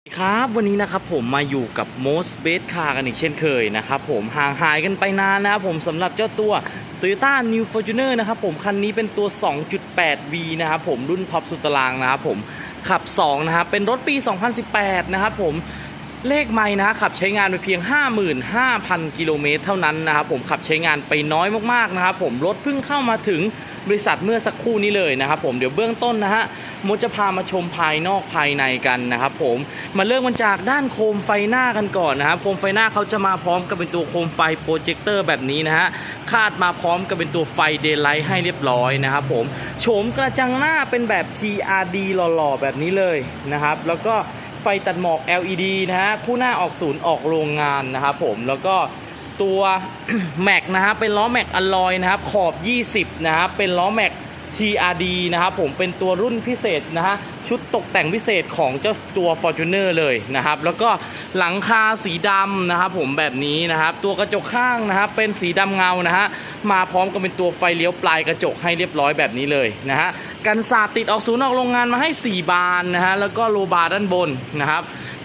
สวัสดีครับวันนี้นะครับผมมาอยู่กับ Most Best Car กันอีกเช่นเคยนะครับผมห่างหายกันไปนานนะครับผมสำหรับเจ้าตัว Toyota New Fortuner นะครับผมคันนี้เป็นตัว 2.8V นะครับผมรุ่นท็อปสุดตารางนะครับผมขับ 2 นะครับเป็นรถปี 2018 นะครับผม เลขไม่นะขับใช้งานไปเพียง 55,000 กิโลเมตรเท่านั้นนะครับผมขับใช้งานไปน้อยมากๆนะครับผมรถเพิ่งเข้ามาถึงบริษัทเมื่อสักครู่นี้เลยนะครับผมเดี๋ยวเบื้องต้นนะฮะมดจะพามาชมภายนอกภายในกันนะครับผมมาเริ่มกันจากด้านโคมไฟหน้ากันก่อนนะครับโคมไฟหน้าเขาจะมาพร้อมกับเป็นตัวโคมไฟโปรเจคเตอร์แบบนี้นะฮะคาดมาพร้อมกับเป็นตัวไฟเดย์ไลท์ให้เรียบร้อยนะครับผมโฉมกระจังหน้าเป็นแบบ TRD หล่อๆแบบนี้เลยนะครับแล้วก็ ไฟตัดหมอก LED นะฮะคู่หน้าออกศูนย์ออกโรงงานนะครับผมแล้วก็ตัวแม็กนะฮะเป็นล้อแม็กอลลอยนะครับขอบ 20นะครับเป็นล้อแม็ก TRD นะครับผมเป็นตัวรุ่นพิเศษนะฮะชุดตกแต่งพิเศษของเจ้าตัว Fortuner เลยนะครับ แล้วก็หลังคาสีดำนะครับผมแบบนี้นะครับ ตัวกระจกข้างนะครับเป็นสีดำเงานะฮะมาพร้อมกับเป็นตัวไฟเลี้ยวปลายกระจกให้เรียบร้อยแบบนี้เลยนะฮะ กันสาดติดออกศูนย์ออกโรงงานมาให้ 4 บานนะฮะแล้วก็โลบาร์ด้านบนนะครับ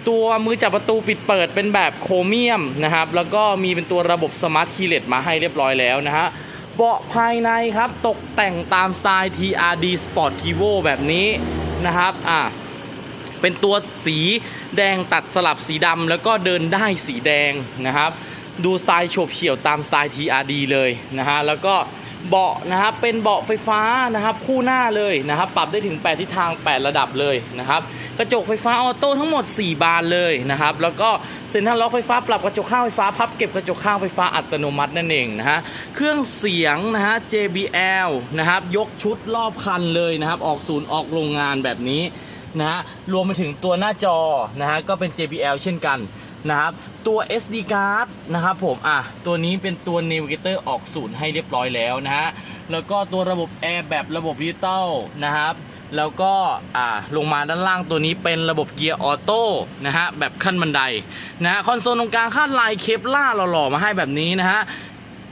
ตัวมือจับประตูปิดเปิดเป็นแบบโครเมียมนะครับแล้วก็มีเป็นตัวระบบสมาร์ทคีเลสมาให้เรียบร้อยแล้วนะฮะเบาะภายในครับตกแต่งตามสไตล์ TRD Sport Evo แบบนี้นะครับอ่าเป็นตัวสีแดงตัดสลับสีดำแล้วก็เดินได้สีแดงนะครับ ดูสไตล์โฉบเฉี่ยวตามสไตล์ TRD เลยนะฮะแล้วก็ เบาะนะครับเป็นเบาะไฟฟ้านะครับคู่หน้าเลยนะครับปรับได้ถึง 8 ทิศทาง 8 ระดับเลยนะครับกระจกไฟฟ้าออโต้ทั้งหมด 4 บานเลยนะครับแล้วก็เซ็นทรัลล็อกไฟฟ้าปรับกระจกข้างไฟฟ้าพับเก็บกระจกข้างไฟฟ้าอัตโนมัตินั่นเองนะฮะเครื่องเสียงนะฮะ JBL นะครับยกชุดรอบคันเลยนะครับออกศูนย์ออกโรงงานแบบนี้นะฮะรวมไปถึงตัวหน้าจอนะฮะก็เป็น JBL เช่นกัน นะครับตัว SD card นะครับผมอะตัวนี้เป็นตัว Navigator ออกศูนย์ให้เรียบร้อยแล้วนะฮะแล้วก็ตัวระบบแอร์แบบระบบดิจิตอลนะครับแล้วก็อ่าลงมาด้านล่างตัวนี้เป็นระบบเกียร์ออโต้นะฮะแบบขั้นบันไดนะฮะคอนโซลตรงกลางคาดลายเคปล่าหล่อๆมาให้แบบนี้นะฮะ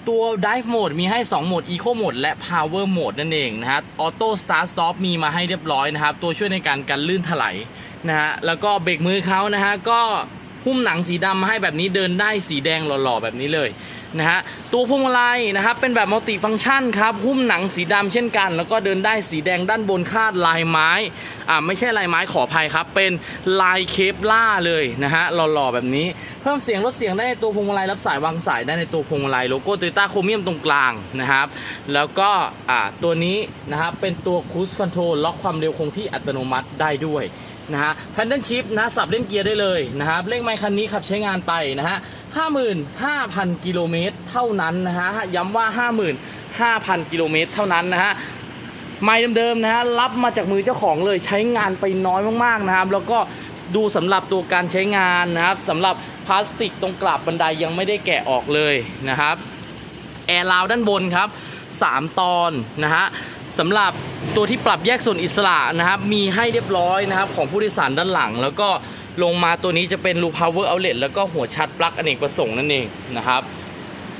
ตัว Dive Mode มีให้ 2 โหมด Eco Mode และ Power Mode นั่นเองนะฮะ Auto Start Stop มีมาให้เรียบร้อยนะครับ ตัวช่วยในการกันลื่นถลายนะฮะ แล้วก็เบรกมือเขานะฮะ ก็ หุ้มหนังสีดำมาให้แบบนี้เดินได้สีแดงหล่อๆแบบนี้เลยนะฮะตัวพวงมาลัยนะครับเป็นแบบมัลติฟัง c t ชันครับหุ้มหนังสีดำเช่นกัน แล้วก็เดินได้สีแดงด้านบนคาดลายไม้อ่าไม่ใช่ลายไม้ขออภัยครับ เป็นลายเคปล่าเลยนะฮะหล่อๆแบบนี้ เพิ่มเสียงลดเสียงได้ในตัวพวงมาลัยรับสายวางสายได้ในตัวพวงมาลัยโลโก้โตโยต้าโครเมียมตรงกลางนะครับแล้วก็อ่าตัวนี้นะครับเป็นตัวคูสคอนโทรลล็อกความเร็วคงที่อัตโนมัติได้ด้วยนะฮะแพนเดิลชิพนะสับเล่นเกียร์ได้เลยนะครับเลขไมค์คันนี้ขับใช้งานไปนะฮะ55,000 กิโลเมตรเท่านั้นนะฮะย้ำว่า 55,000 กิโลเมตรเท่านั้นนะฮะไม้เดิมๆนะฮะรับมาจากมือเจ้าของเลยใช้งานไปน้อยมากๆนะครับ แล้วก็ ดูสำหรับตัวการใช้งานนะครับสำหรับพลาสติกตรงกลับบันไดยังไม่ได้แกะออกเลยนะครับแอร์ราวด้านบนครับ 3 ตอนนะฮะสำหรับตัวที่ปรับแยกส่วนอิสระนะครับ มีให้เรียบร้อยนะครับ ของผู้โดยสารด้านหลัง แล้วก็ลงมาตัวนี้จะเป็นรู power outlet แล้วก็หัวชาร์จปลั๊กอเนกประสงค์นั่นเองนะครับ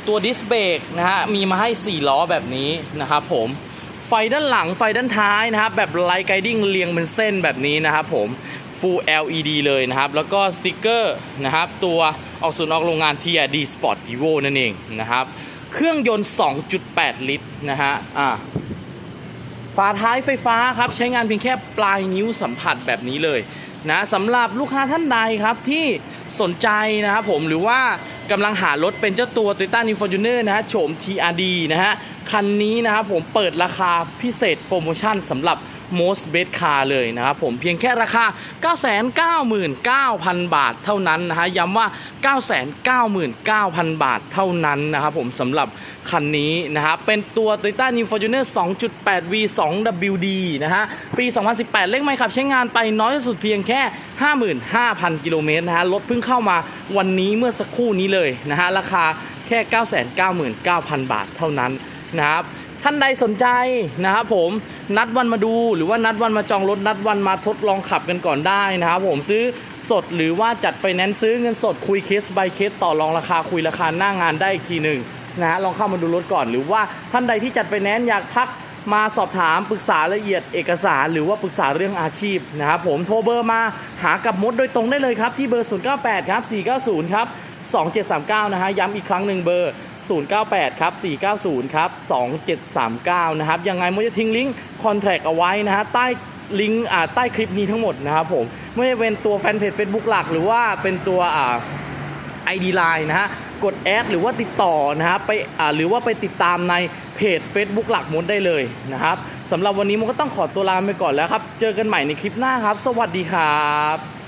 ตัวดิสเบรกนะฮะมีมาให้ 4 ล้อแบบนี้นะครับผมไฟด้านหลังไฟด้านท้ายนะครับ แบบไลท์ไกดิ้งเรียงเป็นเส้นแบบนี้นะครับผม Full LED เลยนะครับ แล้วก็สติกเกอร์นะครับ ตัวออกศูนออกโรงงาน TRD Sport Evo นั่นเองนะครับ เครื่องยนต์ 2.8 ลิตรนะฮะอ่าฝาท้ายไฟฟ้าครับ ใช้งานเพียงแค่ปลายนิ้วสัมผัสแบบนี้เลยนะสำหรับลูกค้าท่านใดครับที่สนใจนะครับผมหรือว่ากำลังหารถเป็นเจ้าตัว Toyota New Fortuner นะฮะโฉม TRD นะฮะ คันนี้นะครับผมเปิดราคาพิเศษโปรโมชั่นสำหรับ Most Best Car เลยนะครับผมเพียงแค่ราคา 999,000 บาทเท่านั้นนะฮะย้ำว่า 999,000 บาทเท่านั้นนะครับผมสำหรับคันนี้นะครับเป็นตัว Toyota New Fortuner 2.8 V 2 WD นะฮะปี 2018 เลขไม่ขับใช้งานไปน้อยสุดเพียงแค่ 55,000 กิโลเมตรนะฮะรถเพิ่งเข้ามาวันนี้เมื่อสักครู่นี้เลยนะฮะราคาแค่ 999,000 บาทเท่านั้นนะครับ ท่านใดสนใจนะครับผมนัดวันมาดูหรือว่านัดวันมาจองรถนัดวันมาทดลองขับกันก่อนได้นะครับผมซื้อสดหรือว่าจัดไฟแนนซ์ซื้อเงินสดคุยเคส by เคสต่อรองราคาคุยราคาหน้างานได้อีกทีหนึ่งนะฮะลองเข้ามาดูรถก่อนหรือว่าท่านใดที่จัดไฟแนนซ์อยากทักมาสอบถามปรึกษาละเอียดเอกสารหรือว่าปรึกษาเรื่องอาชีพนะครับผมโทรเบอร์มาหากับมดโดยตรงได้เลยครับ ที่เบอร์ 098 ครับ 490 ครับ 2739 นะฮะย้ำอีกครั้งหนึ่งเบอร์ 098 ครับ 490 ครับ 2739 นะครับ ยังไงมดจะทิ้งลิงก์คอนแทคเอาไว้นะฮะใต้ลิงก์อ่าใต้คลิปนี้ทั้งหมดนะครับผม ไม่ว่าเป็นตัวแฟนเพจ Facebook หลัก หรือว่าเป็นตัวอ่า ID Line นะฮะกดแอดหรือว่าติดต่อนะฮะไปอ่าหรือว่าไปติดตามในเพจ Facebook หลักมดได้เลยนะครับสำหรับวันนี้มันก็ต้องขอตัวลาไปก่อนแล้วครับ เจอกันใหม่ในคลิปหน้าครับ สวัสดีครับ